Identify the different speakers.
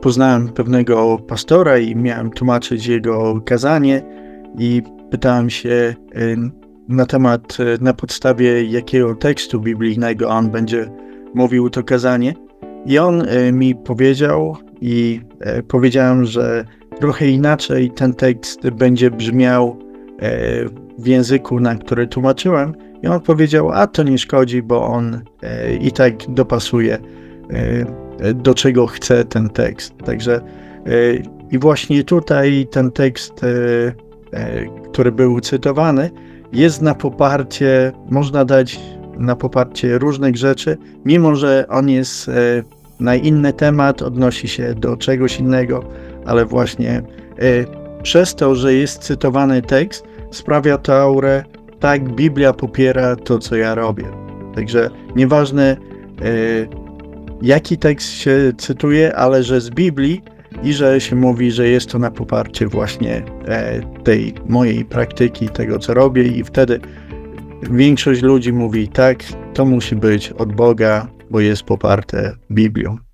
Speaker 1: poznałem pewnego pastora i miałem tłumaczyć jego kazanie i pytałem się y, na temat, y, na podstawie jakiego tekstu biblijnego on będzie mówił to kazanie. I on y, mi powiedział i powiedziałem, że trochę inaczej ten tekst będzie brzmiał w języku, na który tłumaczyłem. I on powiedział, a to nie szkodzi, bo on i tak dopasuje do czego chce ten tekst. Także y, i właśnie tutaj ten tekst, y, który był cytowany, jest na poparcie, można dać na poparcie różnych rzeczy, mimo że on jest na inny temat, odnosi się do czegoś innego, ale właśnie przez to, że jest cytowany tekst, sprawia to aurę, tak Biblia popiera to, co ja robię. Także nieważne, jaki tekst się cytuje, ale że z Biblii i że się mówi, że jest to na poparcie właśnie e, tej mojej praktyki, tego co robię, i wtedy większość ludzi mówi: tak, to musi być od Boga, bo jest poparte Biblią.